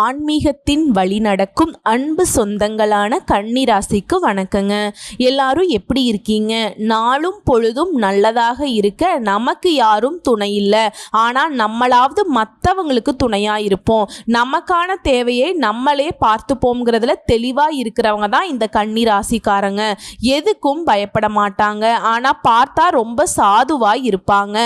ஆன்மீகத்தின் வழி நடக்கும் அன்பு சொந்தங்களான கன்னிராசிக்கு வணக்கங்க. எல்லாரும் எப்படி இருக்கீங்க? நாளும் பொழுதும் நல்லதாக இருக்க நமக்கு யாரும் துணை இல்லை. ஆனால் நம்மளாவது மற்றவங்களுக்கு துணையாக இருப்போம். நமக்கான தேவையை நம்மளே பார்த்துப்போங்கிறதுல தெளிவாக இருக்கிறவங்க தான் இந்த கன்னிராசிக்காரங்க. எதுக்கும் பயப்பட மாட்டாங்க. ஆனால் பார்த்தா ரொம்ப சாதுவாக இருப்பாங்க.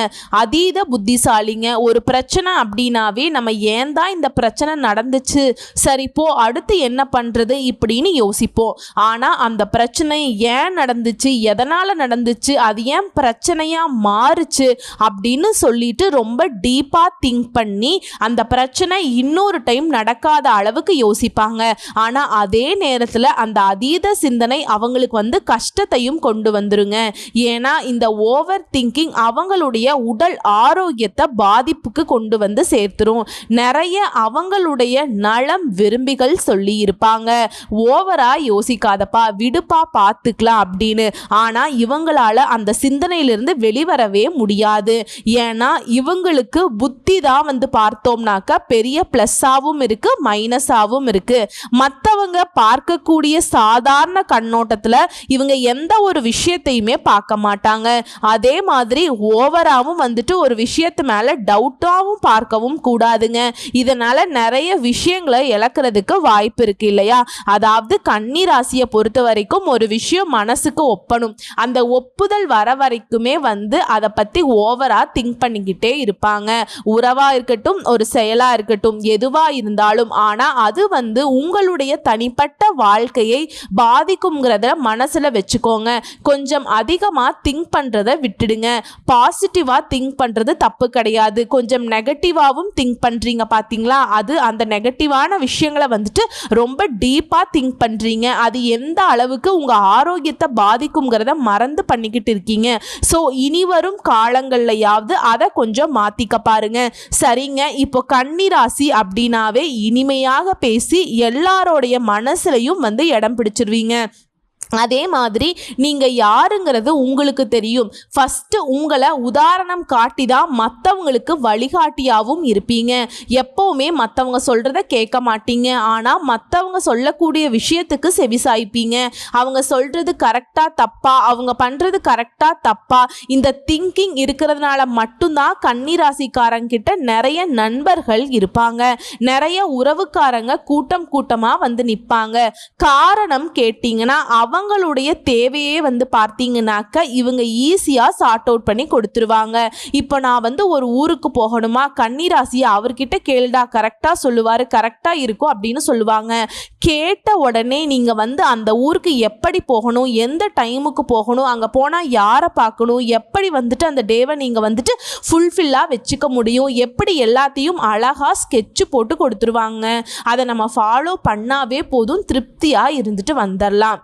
அதீத புத்திசாலிங்க. ஒரு பிரச்சனை அப்படின்னாவே நம்ம ஏன் தான் இந்த பிரச்சனை நடந்து நடந்துச்சு சரி போ அடுத்து என்ன பண்ணுறது இப்படின்னு யோசிப்போம். ஆனால் அந்த பிரச்சனை ஏன் நடந்துச்சு? எதனால் நடந்துச்சு? அது ஏன் பிரச்சனையாக மாறுச்சு? அப்படின்னு சொல்லிட்டு ரொம்ப டீப்பாக திங்க் பண்ணி அந்த பிரச்சனை இன்னொரு டைம் நடக்காத அளவுக்கு யோசிப்பாங்க. ஆனால் அதே நேரத்தில் அந்த அதீத சிந்தனை அவங்களுக்கு வந்து கஷ்டத்தையும் கொண்டு வந்துருங்க. ஏன்னா இந்த ஓவர் திங்கிங் அவங்களுடைய உடல் ஆரோக்கியத்தை பாதிப்புக்கு கொண்டு வந்து சேர்த்துரும். நிறைய அவங்களுடைய நலம் விரும்பிகள் சொல்லியிருப்பாங்க. ஓவரா யோசிக்காதப்பா விடுப்பா பார்த்துக்கலாம் அப்படின்னு. ஆனால் இவங்களால அந்த சிந்தனையிலிருந்து வெளிவரவே முடியாது. ஏன்னா இவங்களுக்கு புத்தி தான் வந்து பார்த்தோம்னாக்க பெரிய ப்ளஸ்ஸாகவும் இருக்கு மைனஸாகவும் இருக்கு. மற்றவங்க பார்க்கக்கூடிய சாதாரண கண்ணோட்டத்தில் இவங்க எந்த ஒரு விஷயத்தையுமே பார்க்க மாட்டாங்க. அதே மாதிரி ஓவராகவும் வந்துட்டு ஒரு விஷயத்து மேலே டவுட்டாகவும் பார்க்கவும் கூடாதுங்க. இதனால நிறைய விஷயம் விஷயங்களை இழக்கிறதுக்கு வாய்ப்பு இருக்கு இல்லையா? அதாவது கன்னி ராசியை பொறுத்த வரைக்கும் ஒரு விஷயம் மனசுக்கு ஒப்பணும். அந்த ஒப்புதல் வர வரைக்குமே வந்து அதை பற்றி ஓவரா திங்க் பண்ணிக்கிட்டே இருப்பாங்க. உறவா இருக்கட்டும் ஒரு செயலா இருக்கட்டும் எதுவா இருந்தாலும். ஆனா அது வந்து உங்களுடைய தனிப்பட்ட வாழ்க்கையை பாதிக்குங்கிறத மனசுல வச்சுக்கோங்க. கொஞ்சம் அதிகமா திங்க் பண்ணுறத விட்டுடுங்க. பாசிட்டிவா திங்க் பண்றது தப்பு கிடையாது. கொஞ்சம் நெகட்டிவாகவும் திங்க் பண்றீங்க பாத்தீங்களா? அது அந்த நெகட்டிவான விஷயங்களை வந்துட்டு ரொம்ப டீப்பாக திங்க் பண்ணுறீங்க அது எந்த அளவுக்கு உங்கள் ஆரோக்கியத்தை பாதிக்குங்கிறத மறந்து பண்ணிக்கிட்டு இருக்கீங்க. ஸோ இனி வரும் காலங்கள்லையாவது அதை கொஞ்சம் மாற்றிக்க பாருங்க. சரிங்க இப்போ கன்னிராசி அப்படின்னாவே இனிமையாக பேசி எல்லாரோடைய மனசுலையும் வந்து இடம் பிடிச்சிருவீங்க. அதே மாதிரி நீங்கள் யாருங்கிறது உங்களுக்கு தெரியும். ஃபஸ்ட்டு உங்களை உதாரணம் காட்டி தான் மற்றவங்களுக்கு வழிகாட்டியாகவும் இருப்பீங்க. எப்போவுமே மற்றவங்க சொல்கிறத கேட்க மாட்டீங்க. ஆனால் மற்றவங்க சொல்லக்கூடிய விஷயத்துக்கு செவிசாய்ப்பீங்க. அவங்க சொல்கிறது கரெக்டாக தப்பா அவங்க பண்ணுறது கரெக்டாக தப்பா இந்த திங்கிங் இருக்கிறதுனால மட்டும்தான் கன்னிராசிக்காரங்கிட்ட நிறைய நண்பர்கள் இருப்பாங்க. நிறைய உறவுக்காரங்க கூட்டம் கூட்டமாக வந்து நிற்பாங்க காரணம் கேட்டிங்கன்னா அவ அவங்களுடைய தேவையே வந்து பார்த்தீங்கன்னாக்கா இவங்க ஈஸியாக சார்ட் அவுட் பண்ணி கொடுத்துருவாங்க. இப்போ நான் வந்து ஒரு ஊருக்கு போகணுமா? கன்னிராசியை அவர்கிட்ட கேளுடா. கரெக்டாக சொல்லுவார். கரெக்டாக இருக்கும் அப்படின்னு சொல்லுவாங்க. கேட்ட உடனே நீங்கள் வந்து அந்த ஊருக்கு எப்படி போகணும்? எந்த டைமுக்கு போகணும்? அங்கே போனால் யாரை பார்க்கணும்? எப்படி வந்துட்டு அந்த டேவை நீங்கள் வந்துட்டு ஃபுல்ஃபில்லாக வச்சுக்க முடியும்? எப்படி எல்லாத்தையும் அழகாக ஸ்கெட்சு போட்டு கொடுத்துருவாங்க? அதை நம்ம ஃபாலோ பண்ணாவே போதும். திருப்தியாக இருந்துட்டு வந்துடலாம்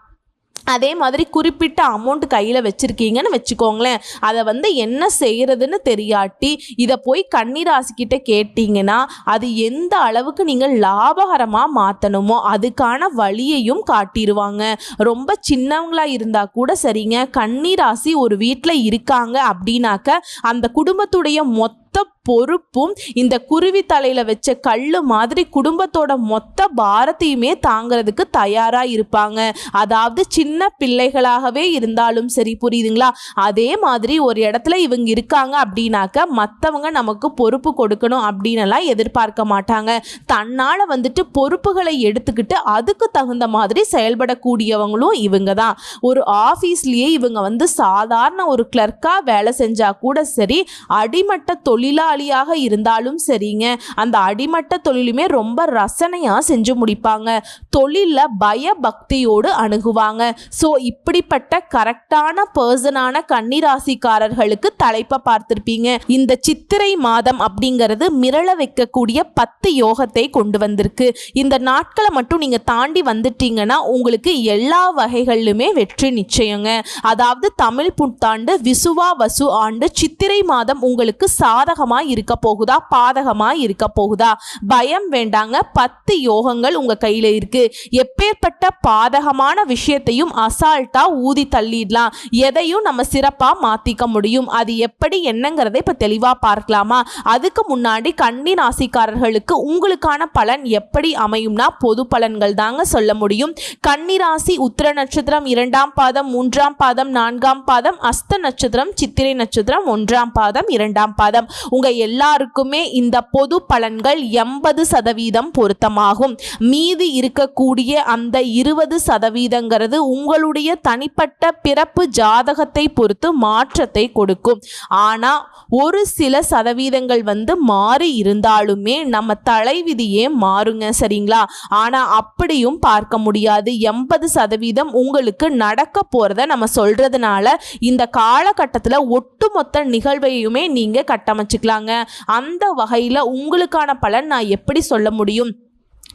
அதே மாதிரி குறிப்பிட்ட அமௌண்ட் கையில் வச்சுருக்கீங்கன்னு வச்சுக்கோங்களேன். அதை வந்து என்ன செய்கிறதுன்னு தெரியாட்டி இதை போய் கன்னிராசிக்கிட்ட கேட்டிங்கன்னா அது எந்த அளவுக்கு நீங்கள் லாபகரமாக மாற்றணுமோ அதுக்கான வழியையும் காட்டிடுவாங்க ரொம்ப சின்னவங்களாக இருந்தால் கூட சரிங்க. கன்னிராசி ஒரு வீட்டில் இருக்காங்க அப்படின்னாக்க அந்த குடும்பத்துடைய மொத்த மொத்த பொறுப்பும் இந்த குருவி தலையில் வச்ச கல் மாதிரி குடும்பத்தோட மொத்த பாரத்தையுமே தாங்கிறதுக்கு தயாராக இருப்பாங்க. அதாவது சின்ன பிள்ளைகளாகவே இருந்தாலும் சரி புரியுதுங்களா? அதே மாதிரி ஒரு இடத்துல இவங்க இருக்காங்க அப்படின்னாக்க மற்றவங்க நமக்கு பொறுப்பு கொடுக்கணும் அப்படின்னலாம் எதிர்பார்க்க மாட்டாங்க. தன்னால் வந்துட்டு பொறுப்புகளை எடுத்துக்கிட்டு அதுக்கு தகுந்த மாதிரி செயல்படக்கூடியவங்களும் இவங்க தான். ஒரு ஆஃபீஸ்லேயே இவங்க வந்து சாதாரண ஒரு கிளர்க்காக வேலை செஞ்சால் கூட சரி அடிமட்ட தொழில் தொழிலாளியாக இருந்தாலும் சரிங்க. அந்த அடிமட்ட தொழிலுமே ரொம்ப ரசனையாக செஞ்சு முடிப்பாங்க. தொழிலில் பயபக்தியோடு அணுகுவாங்க. ஸோ இப்படிப்பட்ட கரெக்டான பர்சனான கன்னிராசிக்காரர்களுக்கு தலைப்பை பார்த்துருப்பீங்க. இந்த சித்திரை மாதம் அப்படிங்கிறது மிரள வைக்கக்கூடிய பத்து யோகத்தை கொண்டு வந்திருக்கு. இந்த நாட்களை மட்டும் நீங்கள் தாண்டி வந்துட்டீங்கன்னா உங்களுக்கு எல்லா வகைகளிலுமே வெற்றி நிச்சயங்க. அதாவது தமிழ் புத்தாண்டு விசுவா வசு ஆண்டு சித்திரை மாதம் உங்களுக்கு சாதக சாதகமா இருக்க போகுதா? பாதகமா இருக்க போகுதா? பயம் வேண்டாங்க. பத்து யோகங்கள் உங்க கையில இருக்கு. எப்பேற்பட்ட பாதகமான விஷயத்தையும் அசால்ட்டா ஊதி தள்ளிடலாம். எதையும் நம்ம சிறப்பா மாத்திக்க முடியும். அது எப்படி என்னங்கிறத இப்ப தெளிவா பார்க்கலாமா? அதுக்கு முன்னாடி கண்ணி ராசிக்காரர்களுக்கு உங்களுக்கான பலன் எப்படி அமையும்னா பொது பலன்கள் தாங்க சொல்ல முடியும். கன்னி ராசி உத்திர நட்சத்திரம் இரண்டாம் பாதம் மூன்றாம் பாதம் நான்காம் பாதம் அஸ்த நட்சத்திரம் சித்திரை நட்சத்திரம் ஒன்றாம் பாதம் இரண்டாம் பாதம். உங்கள் எல்லாருக்குமே இந்த பொது பலன்கள் எண்பது சதவீதம் பொருத்தமாகும். மீதி இருக்கக்கூடிய அந்த இருபது சதவீதங்கிறது உங்களுடைய தனிப்பட்ட பிறப்பு ஜாதகத்தை பொறுத்து மாற்றத்தை கொடுக்கும். ஆனால் ஒரு சில சதவீதங்கள் வந்து மாறி இருந்தாலுமே நம்ம தலைவிதியே மாறுங்க சரிங்களா? ஆனால் அப்படியும் பார்க்க முடியாது. எண்பது சதவீதம் உங்களுக்கு நடக்க போகிறத நம்ம சொல்கிறதுனால இந்த காலகட்டத்தில் ஒட்டுமொத்த நிகழ்வையுமே நீங்கள் கட்டமைச்சு வச்சுக்கலாங்க. அந்த வகையில் உங்களுக்கான பலன் நான் எப்படி சொல்ல முடியும்?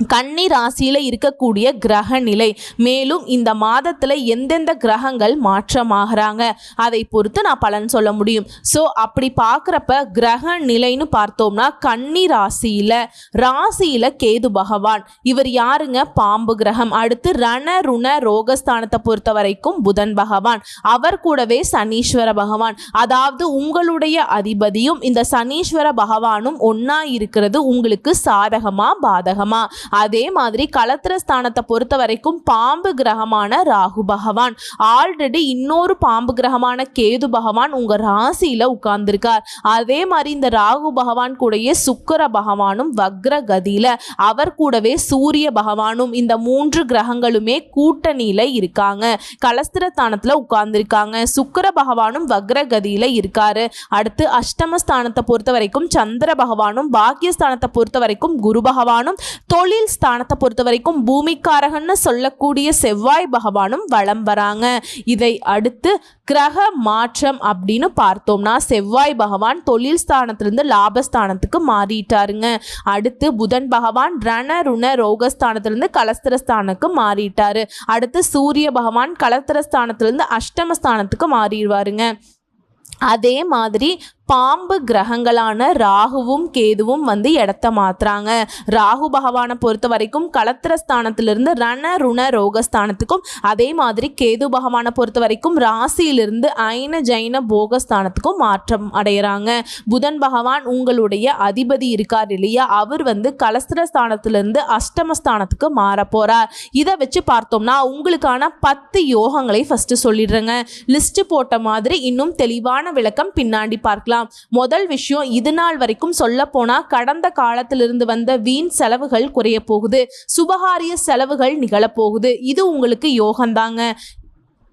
கன்னி ராசியில் இருக்கக்கூடிய கிரக நிலை. மேலும் இந்த மாதத்தில் எந்தெந்த கிரகங்கள் மாற்றமாகறாங்க? அதை பொறுத்து நான் பலன் சொல்ல முடியும். ஸோ அப்படி பார்க்குறப்ப கிரக நிலைன்னு பார்த்தோம்னா கன்னி ராசியில் ராசியில் கேது பகவான். இவர் யாருங்க? பாம்பு கிரகம். அடுத்து ரண ருண ரோகஸ்தானத்தை பொறுத்த வரைக்கும் புதன் பகவான். அவர் கூடவே சனீஸ்வர பகவான். அதாவது உங்களுடைய அதிபதியும் இந்த சனீஸ்வர பகவானும் ஒன்றா இருக்கிறது உங்களுக்கு சாதகமா பாதகமா. அதே மாதிரி களத்திர ஸ்தானத்தை பொறுத்த வரைக்கும் பாம்பு கிரகமான ராகு பகவான். ஆல்ரெடி இன்னொரு பாம்பு கிரகமான கேது பகவான் உங்க ராசியில உட்கார்ந்துருக்கார். அதே மாதிரி இந்த ராகு பகவான் கூடயே சுக்கிர பகவானும் வக்ர கதியில அவர் கூடவே சூரிய பகவானும் இந்த மூன்று கிரகங்களுமே கூட்டணியில இருக்காங்க. கலஸ்திரஸ்தானத்துல உட்கார்ந்துருக்காங்க. சுக்கிர பகவானும் வக்ர கதியில இருக்காரு. அடுத்து அஷ்டமஸ்தானத்தை பொறுத்த வரைக்கும் சந்திர பகவானும் பாக்கியஸ்தானத்தை பொறுத்த வரைக்கும் குரு பகவானும் தொழில் ஸ்தானத்தை பொறுத்த வரைக்கும் பூமிக்காரகன்னு சொல்லக்கூடிய செவ்வாய் பகவானும் வளம் வராங்க. இதை அடுத்து கிரக மாற்றம் அப்படின்னு பார்த்தோம்னா செவ்வாய் பகவான் தொழில் ஸ்தானத்திலிருந்து லாபஸ்தானத்துக்கு மாறிட்டாருங்க. அடுத்து புதன் பகவான் ரண ருண ரோகஸ்தானத்திலிருந்து கலஸ்திரஸ்தானுக்கு மாறிட்டாரு. அடுத்து சூரிய பகவான் கலத்திரஸ்தானத்திலிருந்து அஷ்டமஸ்தானத்துக்கு மாறிடுவாருங்க. அதே மாதிரி பாம்பு கிரகங்களான ராகுவும் கேதுவும் வந்து இடத்த மாத்துறாங்க. ராகு பகவானை பொறுத்த வரைக்கும் களத்திரஸ்தானத்திலிருந்து ரண ருண ரோகஸ்தானத்துக்கும் அதே மாதிரி கேது பகவானை பொறுத்த வரைக்கும் ராசியிலிருந்து ஐன ஜைன போகஸ்தானத்துக்கும் மாற்றம் அடைகிறாங்க புதன் பகவான் உங்களுடைய அதிபதி இருக்கார் இல்லையா? அவர் வந்து கலஸ்திரஸ்தானத்திலிருந்து அஷ்டமஸ்தானத்துக்கு மாற போறார். இதை வச்சு பார்த்தோம்னா உங்களுக்கான பத்து யோகங்களை ஃபர்ஸ்ட் சொல்லிடுறேங்க. லிஸ்ட் போட்ட மாதிரி இன்னும் தெளிவான விளக்கம் பின்னாடி பார்க்கலாம். பார்க்கலாம். முதல் விஷயம் இது நாள் வரைக்கும் சொல்ல போனா கடந்த காலத்திலிருந்து வந்த வீண் செலவுகள் குறைய போகுது. சுபகாரிய செலவுகள் நிகழப்போகுது இது உங்களுக்கு யோகந்தாங்க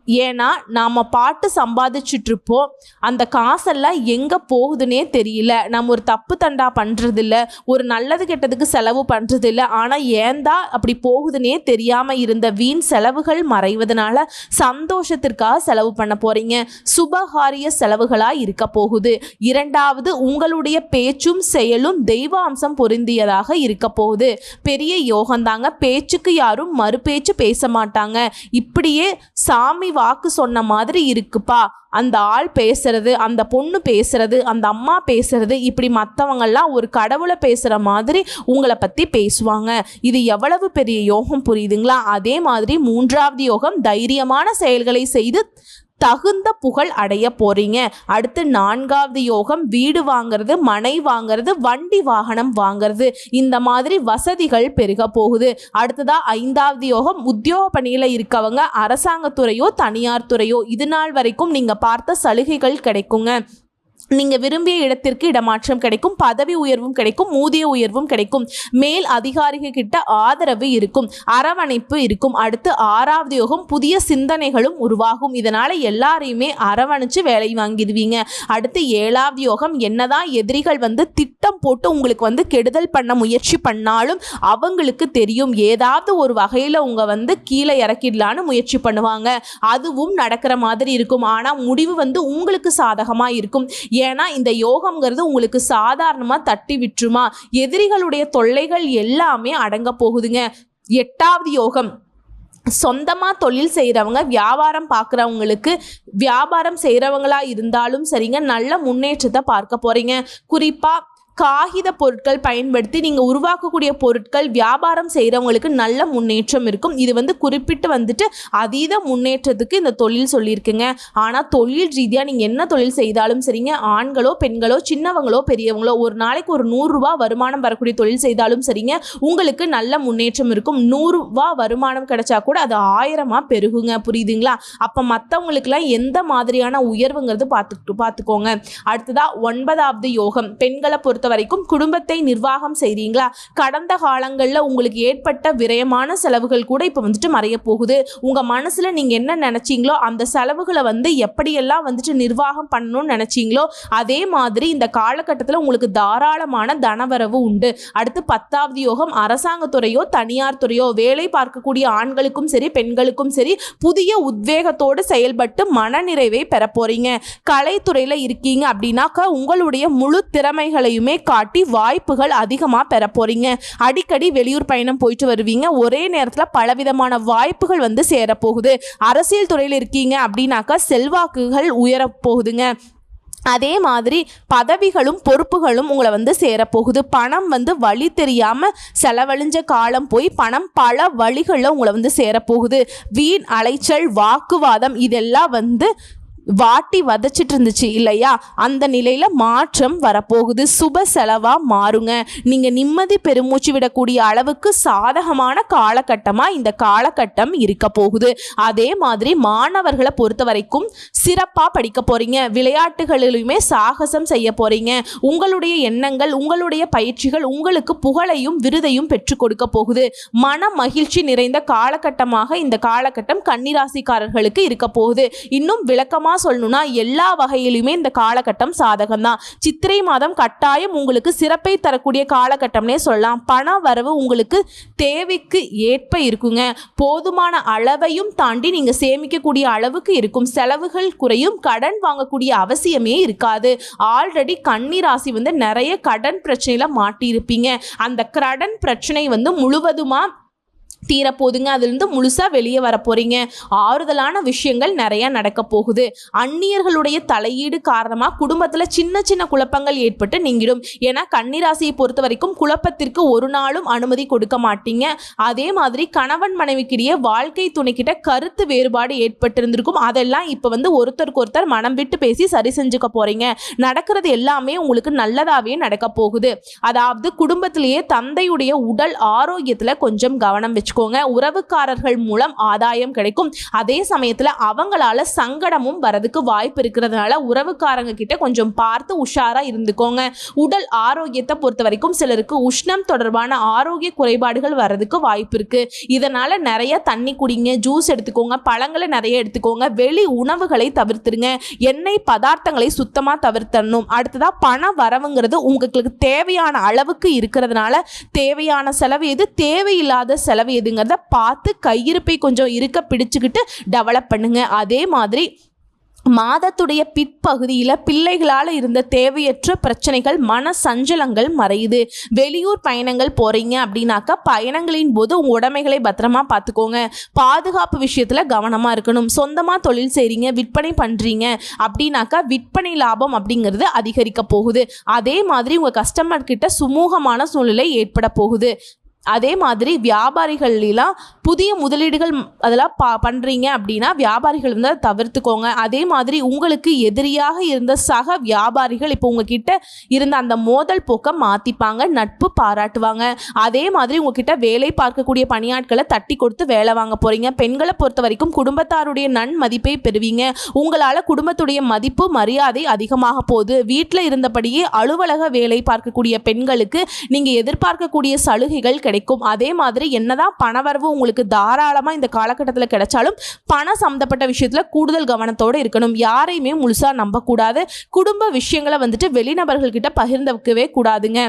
ஏன்னா நாம் பாட்டு சம்பாதிச்சுட்ருப்போம் அந்த காசெல்லாம் எங்கே போகுதுன்னே தெரியல. நம்ம ஒரு தப்பு தண்டா பண்ணுறதில்ல ஒரு நல்லது கெட்டதுக்கு செலவு பண்ணுறதில்ல ஆனால் ஏந்தா அப்படி போகுதுன்னே தெரியாமல் இருந்த வீண் செலவுகள் மறைவதனால சந்தோஷத்திற்காக செலவு பண்ண போகிறீங்க சுபகாரிய செலவுகளாக இருக்க போகுது. இரண்டாவது உங்களுடைய பேச்சும் செயலும் தெய்வ அம்சம் பொருந்தியதாக இருக்க போகுது. பெரிய யோகந்தாங்க. பேச்சுக்கு யாரும் மறுபேச்சு பேச மாட்டாங்க. இப்படியே சாமி வாக்கு சொன்ன மாதிரி இருக்குப்பா. அந்த ஆள் பேசுறது அந்த பொண்ணு பேசுறது அந்த அம்மா பேசுறது இப்படி மற்றவங்கெல்லாம் ஒரு கடவுளை பேசுகிற மாதிரி உங்களை பற்றி பேசுவாங்க. இது எவ்வளவு பெரிய யோகம் புரியுதுங்களா? அதே மாதிரி மூன்றாவது யோகம் தைரியமான செயல்களை செய்து தகுந்த புகழ் அடைய போறீங்க. அடுத்து நான்காவது யோகம் வீடு வாங்கிறது மனை வாங்குறது வண்டி வாகனம் வாங்குறது. இந்த மாதிரி வசதிகள் பெருக போகுது. அடுத்ததா ஐந்தாவது யோகம் உத்தியோக பணியில் இருக்கவங்க அரசாங்கத்துறையோ தனியார் துறையோ இது நாள் வரைக்கும் நீங்க பார்த்த சலுகைகள் கிடைக்குங்க. நீங்கள் விரும்பிய இடத்திற்கு இடமாற்றம் கிடைக்கும் பதவி உயர்வும் கிடைக்கும் ஊதிய உயர்வும் கிடைக்கும். மேல் அதிகாரிகள் கிட்ட ஆதரவு இருக்கும் அரவணைப்பு இருக்கும். அடுத்து ஆறாவது யோகம் புதிய சிந்தனைகளும் உருவாகும். இதனால் எல்லாரையுமே அரவணைச்சு வேலை வாங்கிடுவீங்க. அடுத்து ஏழாவது யோகம் என்னதான் எதிரிகள் வந்து திட்டம் போட்டு உங்களுக்கு வந்து கெடுதல் பண்ண முயற்சி பண்ணாலும் அவங்களுக்கு தெரியும். ஏதாவது ஒரு வகையில் உங்கள் வந்து கீழே இறக்கிடலான்னு முயற்சி பண்ணுவாங்க. அதுவும் நடக்கிற மாதிரி இருக்கும். ஆனால் முடிவு வந்து உங்களுக்கு சாதகமாக இருக்கும். ஏன்னா இந்த யோகம்ங்கிறது உங்களுக்கு சாதாரணமாக தட்டி விட்டுருமா? எதிரிகளுடைய தொல்லைகள் எல்லாமே அடங்க போகுதுங்க. எட்டாவது யோகம். சொந்தமாக தொழில் செய்கிறவங்க வியாபாரம் பார்க்குறவங்களுக்கு வியாபாரம் செய்கிறவங்களா இருந்தாலும் சரிங்க நல்ல முன்னேற்றத்தை பார்க்க போகிறீங்க குறிப்பாக காகித பொருட்கள் பயன்படுத்தி நீங்கள் உருவாக்கக்கூடிய பொருட்கள் வியாபாரம் செய்கிறவங்களுக்கு நல்ல முன்னேற்றம் இருக்கும். இது வந்து குறிப்பிட்டு வந்துட்டு அதீத முன்னேற்றத்துக்கு இந்த தொழில் சொல்லியிருக்குங்க. ஆனால் தொழில் ரீதியாக நீங்கள் என்ன தொழில் செய்தாலும் சரிங்க ஆண்களோ பெண்களோ சின்னவங்களோ பெரியவங்களோ ஒரு நாளைக்கு ஒரு நூறுரூவா வருமானம் வரக்கூடிய தொழில் செய்தாலும் சரிங்க உங்களுக்கு நல்ல முன்னேற்றம் இருக்கும். நூறுரூவா வருமானம் கிடைச்சா கூட அது ஆயிரமாக பெருகுங்க. புரியுதுங்களா? அப்போ மற்றவங்களுக்குலாம் எந்த மாதிரியான உயர்வுங்கிறது பார்த்து பார்த்துக்கோங்க அடுத்ததாக ஒன்பதாவது யோகம். பெண்களை பொறுத்த பொறுத்த வரைக்கும் குடும்பத்தை நிர்வாகம் செய்றீங்களா? கடந்த காலங்களில் உங்களுக்கு ஏற்பட்ட விரயமான செலவுகள் கூட இப்போ வந்துட்டு மறைய போகுது. உங்கள் மனசில் நீங்கள் என்ன நினச்சிங்களோ அந்த செலவுகளை வந்து எப்படியெல்லாம் வந்துட்டு நிர்வாகம் பண்ணணும்னு நினச்சிங்களோ அதே மாதிரி இந்த காலகட்டத்தில் உங்களுக்கு தாராளமான தனவரவு உண்டு. அடுத்து பத்தாவது யோகம் அரசாங்கத்துறையோ தனியார் துறையோ வேலை பார்க்கக்கூடிய ஆண்களுக்கும் சரி பெண்களுக்கும் சரி புதிய உத்வேகத்தோடு செயல்பட்டு மனநிறைவை பெற போறீங்க. கலைத்துறையில் இருக்கீங்க அப்படின்னாக்கா உங்களுடைய முழு திறமைகளையுமே காட்டி வாய்ப்புகள் அதிகமாக பெற போறீங்க அடிக்கடி வெளியூர் பயணம் போயிட்டு வருவீங்க. ஒரே நேரத்தில் பலவிதமான வாய்ப்புகள் வந்து சேரப்போகுது. அரசியல் துறையில் இருக்கீங்க அப்படின்னாக்கா செல்வாக்குகள் உயரப் போகுதுங்க அதே மாதிரி பதவிகளும் பொறுப்புகளும் உங்களை வந்து சேரப்போகுது. பணம் வந்து வழி தெரியாமல் செலவழிஞ்ச காலம் போய் பணம் பல வழிகளில் உங்களை வந்து சேரப்போகுது. வீண் அலைச்சல் வாக்குவாதம் இதெல்லாம் வந்து வாட்டி வதச்சிட்டு இருந்துச்சு இல்லையா? அந்த நிலையில் மாற்றம் வரப்போகுது. சுப செலவாக மாறுங்க. நீங்கள் நிம்மதி பெருமூச்சு விடக்கூடிய அளவுக்கு சாதகமான காலகட்டமாக இந்த காலகட்டம் இருக்க போகுது. அதே மாதிரி மாணவர்களை பொறுத்த வரைக்கும் சிறப்பாக படிக்க போகிறீங்க விளையாட்டுகளிலுமே சாகசம் செய்ய போகிறீங்க உங்களுடைய எண்ணங்கள் உங்களுடைய பயிற்சிகள் உங்களுக்கு புகழையும் விருதையும் பெற்றுக் கொடுக்க போகுது. மன மகிழ்ச்சி நிறைந்த காலகட்டமாக இந்த காலகட்டம் கன்னிராசிக்காரர்களுக்கு இருக்க போகுது. இன்னும் விளக்கமாக சொல்லணும்னா எல்லா வகையிலுமே இந்த காலகட்டம் சாதகம் தான் சித்திரை மாதம் கட்டாயம் உங்களுக்கு சிறப்பை தரக்கூடிய காலகட்டம்னே சொல்லலாம். பண வரவு உங்களுக்கு தேவைக்கு ஏற்ப இருக்குங்க. போதுமான அளவையும் தாண்டி நீங்கள் சேமிக்கக்கூடிய அளவுக்கு இருக்கும். செலவுகள் குறையும். கடன் வாங்கக்கூடிய அவசியமே இருக்காது. ஆல்ரெடி கன்னி ராசி வந்து நிறைய கடன் பிரச்சனையில் மாட்டியிருப்பீங்க. அந்த கடன் பிரச்சனை வந்து முழுவதுமாக தீரப்போதுங்க. அதுலேருந்து முழுசாக வெளியே வர போகிறீங்க ஆறுதலான விஷயங்கள் நிறையா நடக்க போகுது. அந்நியர்களுடைய தலையீடு காரணமாக குடும்பத்தில் சின்ன சின்ன குழப்பங்கள் ஏற்பட்டு நீங்கிடும். ஏன்னா கன்னிராசியை பொறுத்த வரைக்கும் குழப்பத்திற்கு ஒரு நாளும் அனுமதி கொடுக்க மாட்டீங்க. அதே மாதிரி கணவன் மனைவிக்கிடையே வாழ்க்கை துணைக்கிட்ட கருத்து வேறுபாடு ஏற்பட்டிருந்திருக்கும். அதெல்லாம் இப்போ வந்து ஒருத்தருக்கு ஒருத்தர் மனம் விட்டு பேசி சரி செஞ்சுக்க போகிறீங்க நடக்கிறது எல்லாமே உங்களுக்கு நல்லதாகவே நடக்க போகுது. அதாவது குடும்பத்திலேயே தந்தையுடைய உடல் ஆரோக்கியத்தில் கொஞ்சம் கவனம் வச்சுக்கோங்க உறவுக்காரர்கள் மூலம் ஆதாயம் கிடைக்கும். அதே சமயத்தில் அவங்களால சங்கடமும் வரதுக்கு வாய்ப்பு இருக்கிறதுனால உறவுக்காரங்க கிட்ட கொஞ்சம் பார்த்து உஷாராக இருந்துக்கோங்க. உடல் ஆரோக்கியத்தை பொறுத்த வரைக்கும் சிலருக்கு உஷ்ணம் தொடர்பான ஆரோக்கிய குறைபாடுகள் வர்றதுக்கு வாய்ப்பு இருக்கு. இதனால நிறைய தண்ணி குடிங்க ஜூஸ் எடுத்துக்கோங்க பழங்களை நிறைய எடுத்துக்கோங்க. வெளி உணவுகளை தவிர்த்துருங்க. எண்ணெய் பதார்த்தங்களை சுத்தமாக தவிர்த்தரணும். அடுத்ததா பண வரவுங்கிறது உங்களுக்கு தேவையான அளவுக்கு இருக்கிறதுனால தேவையான செலவு எது? தேவையில்லாத செலவு எது? எதுங்கிறத பார்த்து கையிருப்பை கொஞ்சம் இருக்க பிடிச்சுக்கிட்டு டெவலப் பண்ணுங்க. அதே மாதிரி மாதத்துடைய பிற்பகுதியில் பிள்ளைகளால் இருந்த தேவையற்ற பிரச்சனைகள் மன சஞ்சலங்கள் மறையுது. வெளியூர் பயணங்கள் போகிறீங்க அப்படின்னாக்கா பயணங்களின் போது உங்கள் உடைமைகளை பத்திரமா பார்த்துக்கோங்க. பாதுகாப்பு விஷயத்தில் கவனமாக இருக்கணும். சொந்தமாக தொழில் செய்கிறீங்க விற்பனை பண்ணுறீங்க அப்படின்னாக்கா விற்பனை லாபம் அப்படிங்கிறது அதிகரிக்க போகுது. அதே மாதிரி உங்கள் கஸ்டமர்கிட்ட சுமூகமான சூழ்நிலை ஏற்பட போகுது. அதே மாதிரி வியாபாரிகள்லாம் புதிய முதலீடுகள் அதெல்லாம் பா பண்ணுறீங்க அப்படின்னா வியாபாரிகள் வந்து தவிர்த்துக்கோங்க. அதே மாதிரி உங்களுக்கு எதிரியாக இருந்த சக வியாபாரிகள் இப்போ உங்ககிட்ட இருந்த அந்த மோதல் போக்கை மாற்றிப்பாங்க நட்பு பாராட்டுவாங்க. அதே மாதிரி உங்ககிட்ட வேலை பார்க்கக்கூடிய பணியாட்களை தட்டி கொடுத்து வேலை வாங்க போகிறீங்க பெண்களை பொறுத்த வரைக்கும் குடும்பத்தாருடைய நன்மதிப்பை பெறுவீங்க. உங்களால் குடும்பத்துடைய மதிப்பு மரியாதை அதிகமாக போகுது. வீட்டில் இருந்தபடியே அலுவலக வேலை பார்க்கக்கூடிய பெண்களுக்கு நீங்கள் எதிர்பார்க்கக்கூடிய சலுகைகள் கிடைக்கும். அதே மாதிரி என்னதான் பணவரவு உங்களுக்கு தாராளமாக இந்த காலகட்டத்தில் கிடைச்சாலும் பணம் சம்மந்தப்பட்ட விஷயத்தில் கூடுதல் கவனத்தோடு இருக்கணும். யாரையுமே முழுசாக நம்பக்கூடாது. குடும்ப விஷயங்களை வந்துட்டு வெளிநபர்கள்கிட்ட பகிர்ந்து வைக்கவே கூடாதுங்க.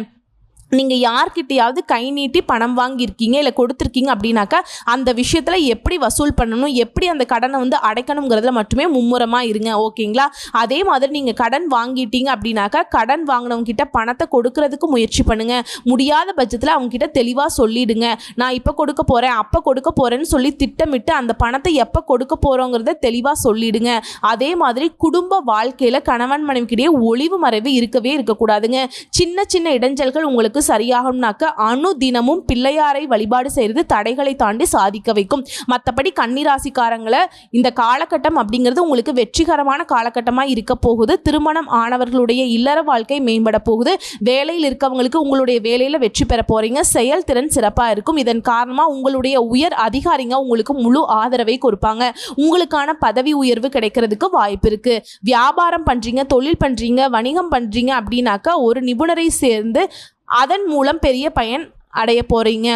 நீங்கள் யார்கிட்டையாவது கை நீட்டி பணம் வாங்கியிருக்கீங்க இல்லை கொடுத்துருக்கீங்க அப்படின்னாக்கா அந்த விஷயத்தில் எப்படி வசூல் பண்ணணும் எப்படி அந்த கடனை வந்து அடைக்கணுங்கிறதுல மட்டுமே மும்முரமாக இருங்க ஓகேங்களா? அதே மாதிரி நீங்கள் கடன் வாங்கிட்டீங்க அப்படின்னாக்கா கடன் வாங்கினவங்கிட்ட பணத்தை கொடுக்கறதுக்கு முயற்சி பண்ணுங்கள் முடியாத பட்சத்தில் அவங்ககிட்ட தெளிவாக சொல்லிடுங்க. நான் இப்போ கொடுக்க போகிறேன் அப்போ கொடுக்க போகிறேன்னு சொல்லி திட்டமிட்டு அந்த பணத்தை எப்போ கொடுக்க போகிறோங்கிறத தெளிவாக சொல்லிடுங்க. அதே மாதிரி குடும்ப வாழ்க்கையில் கணவன் மனைவிக்கிடையே ஒளிவு மறைவு இருக்கவே இருக்கக்கூடாதுங்க. சின்ன சின்ன இடைஞ்சல்கள் உங்களுக்கு சரியாகும்னாக்க அணு தினமும் பிள்ளையாரை வழிபாடு செய்கிறது தடைகளை தாண்டி சாதிக்க வைக்கும். மற்றபடி கன்னிராசிக்காரங்களை இந்த காலகட்டம் அப்படிங்கிறது உங்களுக்கு வெற்றிகரமான காலகட்டமாக இருக்க போகுது. திருமணம் ஆனவர்களுடைய இல்லற வாழ்க்கை மேம்பட போகுது. வேலையில் இருக்கவங்களுக்கு உங்களுடைய வேலையில் வெற்றி பெற போகிறீங்க செயல்திறன் சிறப்பாக இருக்கும். இதன் காரணமாக உங்களுடைய உயர் அதிகாரிங்க உங்களுக்கு முழு ஆதரவை கொடுப்பாங்க. உங்களுக்கான பதவி உயர்வு கிடைக்கிறதுக்கு வாய்ப்பு இருக்குது வியாபாரம் பண்ணுறீங்க தொழில் பண்ணுறீங்க வணிகம் பண்ணுறீங்க அப்படின்னாக்கா ஒரு நிபுணரை சேர்ந்து அதன் மூலம் பெரிய பயன் அடைய போகிறீங்க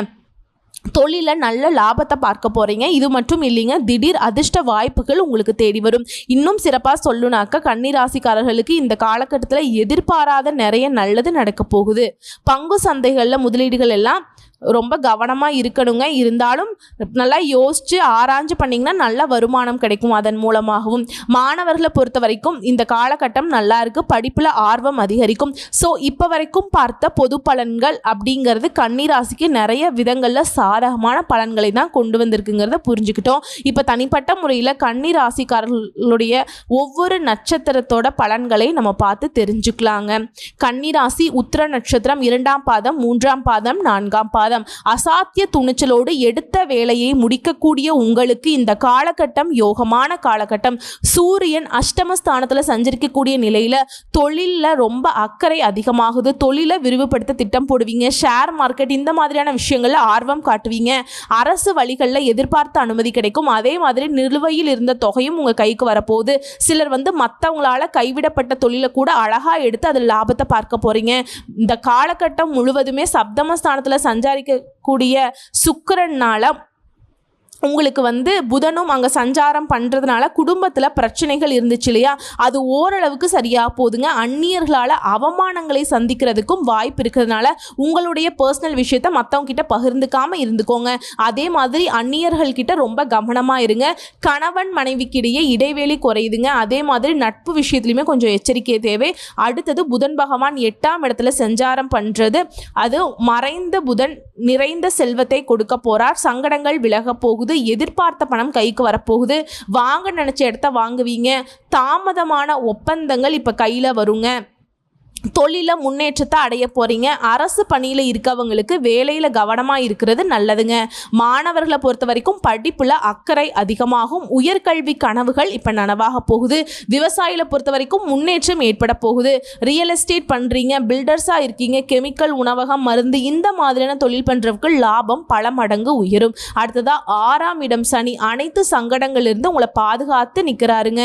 தொழிலில் நல்ல லாபத்தை பார்க்க போகிறீங்க இது மட்டும் இல்லைங்க திடீர் அதிர்ஷ்ட வாய்ப்புகள் உங்களுக்கு தேடி வரும். இன்னும் சிறப்பாக சொல்லுனாக்க கன்னிராசிக்காரர்களுக்கு இந்த காலகட்டத்தில் எதிர்பாராத நிறைய நல்லது நடக்க போகுது. பங்கு சந்தைகளில் முதலீடுகள் எல்லாம் ரொம்ப கவனமாக இருக்கணுங்க. இருந்தாலும் நல்லா யோசித்து ஆராய்ஞ்சு பண்ணிங்கன்னா நல்ல வருமானம் கிடைக்கும் அதன் மூலமாகவும். மாணவர்களை பொறுத்த வரைக்கும் இந்த காலகட்டம் நல்லாருக்கு படிப்பில் ஆர்வம் அதிகரிக்கும். ஸோ இப்போ வரைக்கும் பார்த்த பொது பலன்கள் அப்படிங்கிறது கன்னிராசிக்கு நிறைய விதங்களில் சாதகமான பலன்களை தான் கொண்டு வந்திருக்குங்கிறத புரிஞ்சுக்கிட்டோம். இப்போ தனிப்பட்ட முறையில் கன்னிராசிக்காரர்களுடைய ஒவ்வொரு நட்சத்திரத்தோட பலன்களை நம்ம பார்த்து தெரிஞ்சுக்கலாங்க. கன்னிராசி உத்திர நட்சத்திரம் இரண்டாம் பாதம் மூன்றாம் பாதம் நான்காம் பாதம் அசாத்திய துணிச்சலோடு எடுத்த வேலையை முடிக்கக்கூடிய உங்களுக்கு இந்த காலகட்டம் யோகமான காலகட்டம். சூரியன் அஷ்டமஸ்தானத்தில் சஞ்சரிக்கக்கூடிய நிலையில் தொழிலில் ரொம்ப அக்கறை அதிகமாகுது. தொழிலை விரிவுபடுத்த திட்டம் போடுவீங்க. ஷேர் மார்க்கெட் இந்த மாதிரியான விஷயங்களில் ஆர்வம் காட்டுவீங்க. அரசு வழிகளில் எதிர்பார்த்த அனுமதி கிடைக்கும். அதே மாதிரி நிலுவையில் இருந்த தொகையும் உங்கள் கைக்கு வரப்போகுது. சிலர் வந்து மற்றவங்களால் கைவிடப்பட்ட தொழிலை கூட அழகாக எடுத்து அதில் லாபத்தை பார்க்க போகிறீங்க இந்த காலகட்டம் முழுவதுமே சப்தமஸ்தானத்தில் சஞ்சாரிக்கக்கூடிய சுக்கிரனால உங்களுக்கு வந்து புதனும் அங்கே சஞ்சாரம் பண்ணுறதுனால குடும்பத்தில் பிரச்சனைகள் இருந்துச்சு இல்லையா? அது ஓரளவுக்கு சரியாக போகுதுங்க அந்நியர்களால் அவமானங்களை சந்திக்கிறதுக்கும் வாய்ப்பு இருக்கிறதுனால உங்களுடைய பர்சனல் விஷயத்த மற்றவங்க கிட்ட பகிர்ந்துக்காமல் இருந்துக்கோங்க. அதே மாதிரி அந்நியர்கள்கிட்ட ரொம்ப கவனமாக இருங்க. கணவன் மனைவிக்கிடையே இடைவெளி குறையுதுங்க. அதே மாதிரி நட்பு விஷயத்துலையுமே கொஞ்சம் எச்சரிக்கை தேவை. அடுத்தது புதன் பகவான் எட்டாம் இடத்துல சஞ்சாரம் பண்ணுறது அது மறைந்த புதன் நிறைந்த செல்வத்தை கொடுக்க போகிறார் சங்கடங்கள் விலக போகுது. எதிர்பார்த்த பணம் கைக்கு வரப்போகுது. வாங்க நினச்ச இடத்த வாங்குவீங்க. தாமதமான ஒப்பந்தங்கள் இப்போ கையில் வருங்க. தொழில முன்னேற்றத்தை அடைய போகிறீங்க அரசு பணியில் இருக்கவங்களுக்கு வேலையில் கவனமாக இருக்கிறது நல்லதுங்க. மாணவர்களை பொறுத்த வரைக்கும் படிப்பில் அக்கறை அதிகமாகும். உயர்கல்வி கனவுகள் இப்போ நனவாக போகுது. விவசாயிகளை பொறுத்த வரைக்கும் முன்னேற்றம் ஏற்பட போகுது. ரியல் எஸ்டேட் பண்ணுறீங்க பில்டர்ஸாக இருக்கீங்க கெமிக்கல் உணவகம் மருந்து இந்த மாதிரியான தொழில் பண்ணுறவங்க லாபம் பல மடங்கு உயரும். அடுத்ததாக ஆறாம் இடம் சனி அனைத்து சங்கடங்களிலிருந்து உங்களை பாதுகாத்து நிற்கிறாருங்க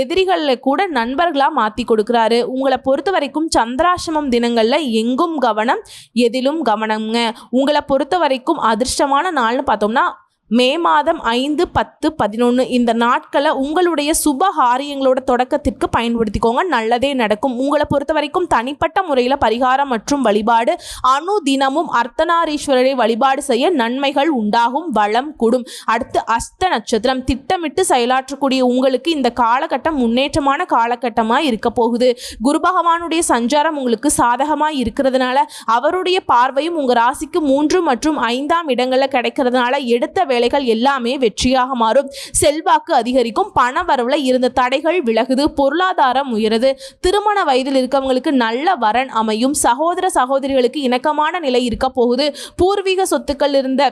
எதிரிகளில் கூட நண்பர்களாக மாற்றி கொடுக்குறாரு. உங்களை பொறுத்த வரைக்கும் சந்திராசிரமம் தினங்களில் எங்கும் கவனம் எதிலும் கவனம்ங்க. உங்களை பொறுத்த வரைக்கும் அதிர்ஷ்டமான நாள்னு பார்த்தோம்னா மே மாதம் ஐந்து பத்து பதினொன்று இந்த நாட்களை உங்களுடைய சுப காரியங்களோட தொடக்கத்திற்கு பயன்படுத்திக்கோங்க. நல்லதே நடக்கும். உங்களை பொறுத்த வரைக்கும் தனிப்பட்ட முறையில் பரிகாரம் மற்றும் வழிபாடு அணு தினமும் அர்த்தநாரீஸ்வரரை வழிபாடு செய்ய நன்மைகள் உண்டாகும் வளம் கூடும். அடுத்து அஸ்த நட்சத்திரம். திட்டமிட்டு செயலாற்றக்கூடிய உங்களுக்கு இந்த காலகட்டம் முன்னேற்றமான காலகட்டமாக இருக்க போகுது. குரு பகவானுடைய சஞ்சாரம் உங்களுக்கு சாதகமாக இருக்கிறதுனால அவருடைய பார்வையும் உங்கள் ராசிக்கு மூன்று மற்றும் ஐந்தாம் இடங்களில் கிடைக்கிறதுனால எடுத்த வேலைகள் எல்லாமே வெற்றியாக மாறும். செல்வாக்கு அதிகரிக்கும். பண வரவுல இருந்த தடைகள் விலகுது. பொருளாதாரம் உயருது. திருமண வயதில் இருக்கவங்களுக்கு நல்ல வரன் அமையும். சகோதர சகோதரிகளுக்கு இணக்கமான நிலை இருக்க போகுது. பூர்வீக சொத்துக்கள் இருந்த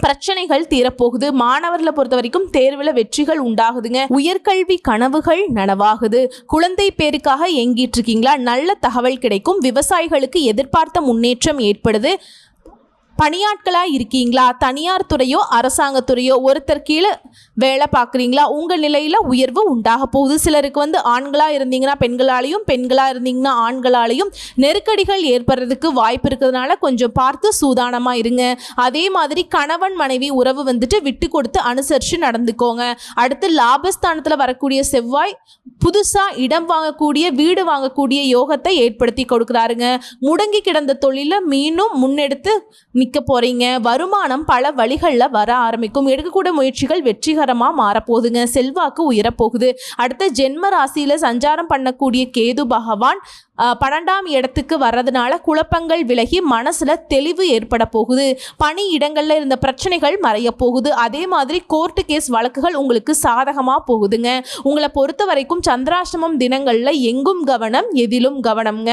பிரச்சனைகள் தீரப்போகுது. மாணவர்களை பொறுத்த வரைக்கும் தேர்வில் வெற்றிகள் உண்டாகுதுங்க. உயர்கல்வி கனவுகள் நனவாகுது. குழந்தை பேருக்காக எங்கிட்டு இருக்கீங்களா? நல்ல தகவல் கிடைக்கும். விவசாயிகளுக்கு எதிர்பார்த்த முன்னேற்றம் ஏற்படுது. பணியாட்களாக இருக்கீங்களா? தனியார் துறையோ அரசாங்கத்துறையோ ஒருத்தர் கீழே வேலை பார்க்குறீங்களா? உங்கள் நிலையில் உயர்வு உண்டாக போகுது. சிலருக்கு வந்து ஆண்களாக இருந்தீங்கன்னா பெண்களாலையும் பெண்களாக இருந்தீங்கன்னா ஆண்களாலையும் நெருக்கடிகள் ஏற்படுறதுக்கு வாய்ப்பு இருக்கிறதுனால கொஞ்சம் பார்த்து சூதானமாக இருங்க. அதே மாதிரி கணவன் மனைவி உறவு வந்துட்டு விட்டு கொடுத்து அனுசரித்து நடந்துக்கோங்க. அடுத்து லாபஸ்தானத்தில் வரக்கூடிய செவ்வாய் புதுசாக இடம் வாங்கக்கூடிய வீடு வாங்கக்கூடிய யோகத்தை ஏற்படுத்தி கொடுக்குறாருங்க. முடங்கி கிடந்த தொழிலை மீண்டும் முன்னெடுத்து விற்க போகிறீங்க வருமானம் பல வழிகளில் வர ஆரம்பிக்கும். எடுக்கக்கூடிய முயற்சிகள் வெற்றிகரமாக மாறப்போகுதுங்க. செல்வாக்கு உயரப்போகுது. அடுத்த ஜென்ம ராசியில் சஞ்சாரம் பண்ணக்கூடிய கேது பகவான் பன்னெண்டாம் இடத்துக்கு வர்றதுனால குழப்பங்கள் விலகி மனசில் தெளிவு ஏற்பட போகுது. பணி இடங்களில் இருந்த பிரச்சனைகள் மறைய போகுது. அதே மாதிரி கோர்ட்டு கேஸ் வழக்குகள் உங்களுக்கு சாதகமாக போகுதுங்க. உங்களை பொறுத்த வரைக்கும் சந்திராஷ்டமம் தினங்களில் எங்கும் கவனம் எதிலும் கவனம்ங்க.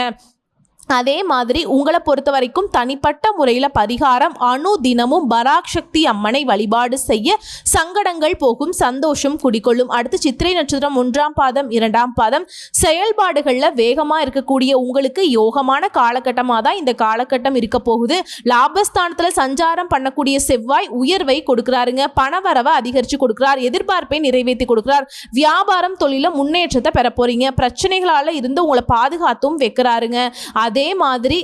அதே மாதிரி உங்களை பொறுத்த வரைக்கும் தனிப்பட்ட முறையில் பரிகாரம் அணு தினமும் பராக்சக்தி அம்மனை வழிபாடு செய்ய சங்கடங்கள் போகும் சந்தோஷம் குடிக்கொள்ளும் அடுத்து சித்திரை நட்சத்திரம் ஒன்றாம் பாதம் இரண்டாம் பாதம். செயல்பாடுகளில் வேகமாக இருக்கக்கூடிய உங்களுக்கு யோகமான காலகட்டமாக தான் இந்த காலகட்டம் இருக்க போகுது. லாபஸ்தானத்தில் சஞ்சாரம் பண்ணக்கூடிய செவ்வாய் உயர்வை கொடுக்குறாருங்க. பணவரவை அதிகரித்து கொடுக்குறார். எதிர்பார்ப்பை நிறைவேற்றி கொடுக்குறார். வியாபாரம் தொழிலில் முன்னேற்றத்தை பெற போறீங்க பிரச்சனைகளால் இருந்து உங்களை பாதுகாத்தும் வைக்கிறாருங்க. அது அதே மாதிரி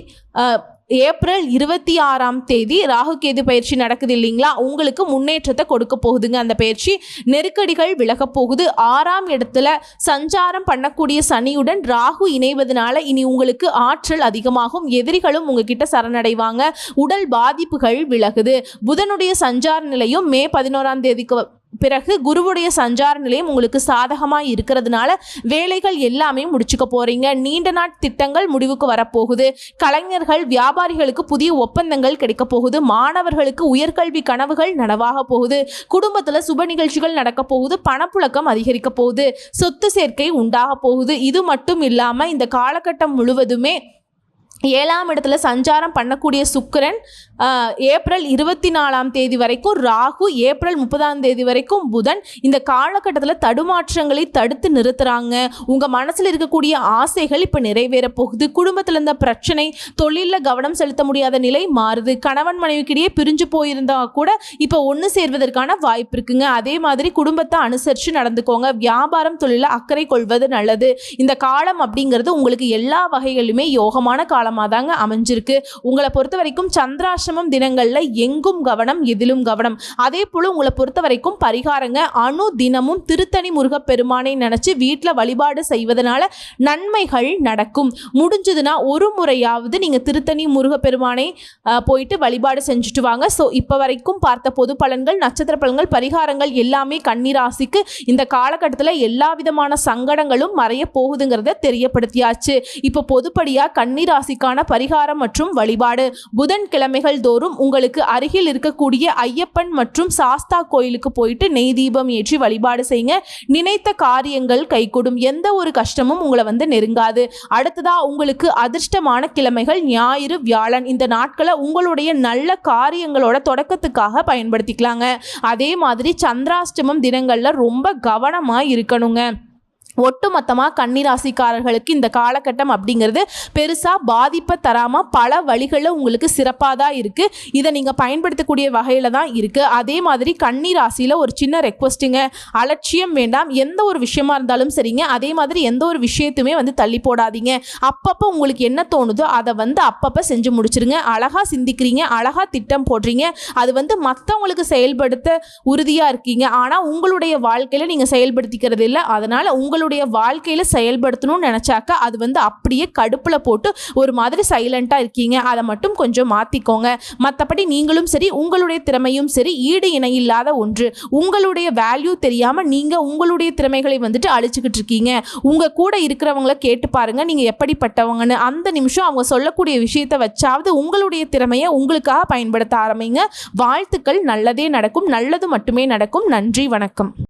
ஏப்ரல் இருபத்தி ஆறாம் தேதி ராகு கேது பயிற்சி நடக்குது இல்லைங்களா? உங்களுக்கு முன்னேற்றத்தை கொடுக்க போகுதுங்க அந்த பயிற்சி. நெருக்கடிகள் விலக போகுது. ஆறாம் இடத்துல சஞ்சாரம் பண்ணக்கூடிய சனியுடன் ராகு இணைவதனால இனி உங்களுக்கு ஆற்றல் அதிகமாகும். எதிரிகளும் உங்ககிட்ட சரணடைவாங்க. உடல் பாதிப்புகள் விலகுது. புதனுடைய சஞ்சார நிலையும் மே பதினோராம் தேதிக்கு பிறகு குருவுடைய சஞ்சார நிலையம் உங்களுக்கு சாதகமாக இருக்கிறதுனால வேலைகள் எல்லாமே முடிச்சுக்க போகிறீங்க நீண்ட நாட் திட்டங்கள் முடிவுக்கு வரப்போகுது. கலைஞர்கள் வியாபாரிகளுக்கு புதிய ஒப்பந்தங்கள் கிடைக்க போகுது. மாணவர்களுக்கு உயர்கல்வி கனவுகள் நனவாக போகுது. குடும்பத்தில் சுப நிகழ்ச்சிகள் நடக்க போகுது. பணப்புழக்கம் அதிகரிக்க போகுது. சொத்து சேர்க்கை உண்டாக போகுது. இது மட்டும் இல்லாமல் இந்த காலகட்டம் முழுவதுமே ஏழாம் இடத்துல சஞ்சாரம் பண்ணக்கூடிய சுக்கரன் ஏப்ரல் இருபத்தி நாலாம் தேதி வரைக்கும் ராகு ஏப்ரல் முப்பதாம் தேதி வரைக்கும் புதன் இந்த காலகட்டத்தில் தடுமாற்றங்களை தடுத்து நிறுத்துறாங்க. உங்கள் மனசில் இருக்கக்கூடிய ஆசைகள் இப்போ நிறைவேற போகுது. குடும்பத்தில் இருந்த பிரச்சனை தொழிலில் கவனம் செலுத்த முடியாத நிலை மாறுது. கணவன் மனைவிக்கிடையே பிரிஞ்சு போயிருந்தா கூட இப்போ ஒன்று சேர்வதற்கான வாய்ப்பு இருக்குங்க. அதே மாதிரி குடும்பத்தை அனுசரித்து நடந்துக்கோங்க. வியாபாரம் தொழிலில் அக்கறை கொள்வது நல்லது. இந்த காலம் அப்படிங்கிறது உங்களுக்கு எல்லா வகைகளிலுமே யோகமான காலமாக தாங்க அமைஞ்சிருக்கு. உங்களை பொறுத்த வரைக்கும் சந்திராசிரமம் தினங்களில் எங்கும் கவனம் எதிலும் கவனம். அதே போல் உங்களை பொறுத்த வரைக்கும் பரிகாரங்க அணு தினமும் திருத்தணி முருகப்பெருமானை நினச்சி வீட்டில் வழிபாடு செய்வதனால நன்மைகள் நடக்கும். முடிஞ்சதுன்னா ஒரு முறையாவது நீங்கள் திருத்தணி முருகப்பெருமானை போயிட்டு வழிபாடு செஞ்சுட்டு வாங்க. ஸோ இப்போ வரைக்கும் பார்த்த பொது பலன்கள் நட்சத்திர பலன்கள் பரிகாரங்கள் எல்லாமே கன்னிராசிக்கு இந்த காலகட்டத்தில் எல்லா விதமான சங்கடங்களும் மறைய போகுதுங்கிறத தெரியப்படுத்தியாச்சு. இப்போ பொதுப்படியாக கன்னிராசிக்கான பரிகாரம் மற்றும் வழிபாடு. புதன் கிழமைகள் தோறும் உங்களுக்கு அருகில் இருக்கக்கூடிய ஐயப்பன் மற்றும் சாஸ்தா கோயிலுக்கு போயிட்டு நெய் தீபம் ஏற்றி வழிபாடு செய்யுங்க. நினைத்த காரியங்கள் கைகூடும். எந்த ஒரு கஷ்டமும் உங்களை வந்து நெருங்காது. அடுத்ததா உங்களுக்கு அதிர்ஷ்டமான கிழமைகள் ஞாயிறு வியாழன். இந்த நாட்களை உங்களுடைய நல்ல காரியங்களோட தொடக்கத்துக்காக பயன்படுத்திக்கலாங்க. அதே மாதிரி சந்திராஷ்டமம் தினங்களில் ரொம்ப கவனமாக இருக்கணுங்க. ஒட்டுமொத்தமாக கன்னிராசிக்காரர்களுக்கு இந்த காலகட்டம் அப்படிங்கிறது பெருசாக பாதிப்பை தராமல் பல வழிகளில் உங்களுக்கு சிறப்பாக தான் இருக்குது இதை நீங்கள் பயன்படுத்தக்கூடிய வகையில் தான் இருக்குது அதே மாதிரி கன்னிராசியில் ஒரு சின்ன ரெக்வஸ்ட்டுங்க அலட்சியம் வேண்டாம். எந்த ஒரு விஷயமா இருந்தாலும் சரிங்க. அதே மாதிரி எந்த ஒரு விஷயத்தையுமே வந்து தள்ளி போடாதீங்க. அப்பப்போ உங்களுக்கு என்ன தோணுதோ அதை வந்து அப்பப்போ செஞ்சு முடிச்சிருங்க. அழகாக சிந்திக்கிறீங்க. அழகாக திட்டம் போடுறீங்க. அது வந்து மற்றவங்களுக்கு செயல்படுத்த உறுதியாக இருக்கீங்க. ஆனால் உங்களுடைய வாழ்க்கையில் நீங்கள் செயல்படுத்திக்கிறது இல்லை அதனால் உங்களுடைய வாழ்க்கையில் செயல்படுத்தணும்னு நினச்சாக்கா அது வந்து அப்படியே கடுப்பில் போட்டு ஒரு மாதிரி சைலண்ட்டாக இருக்கீங்க. அதை மட்டும் கொஞ்சம் மாற்றிக்கோங்க மற்றபடி நீங்களும் சரி உங்களுடைய திறமையும் சரி ஈடு இணை இல்லாத ஒன்று. உங்களுடைய வேல்யூ தெரியாமல் நீங்கள் உங்களுடைய திறமைகளை வந்துட்டு அழிச்சுக்கிட்டு இருக்கீங்க. உங்கள் கூட இருக்கிறவங்கள கேட்டு பாருங்கள் நீங்கள் எப்படிப்பட்டவங்கன்னு அந்த நிமிஷம் அவங்க சொல்லக்கூடிய விஷயத்தை வச்சாவது உங்களுடைய திறமையை உங்களுக்காக பயன்படுத்த ஆரம்பிங்க. வாழ்த்துக்கள். நல்லதே நடக்கும். நல்லது மட்டுமே நடக்கும். நன்றி. வணக்கம்.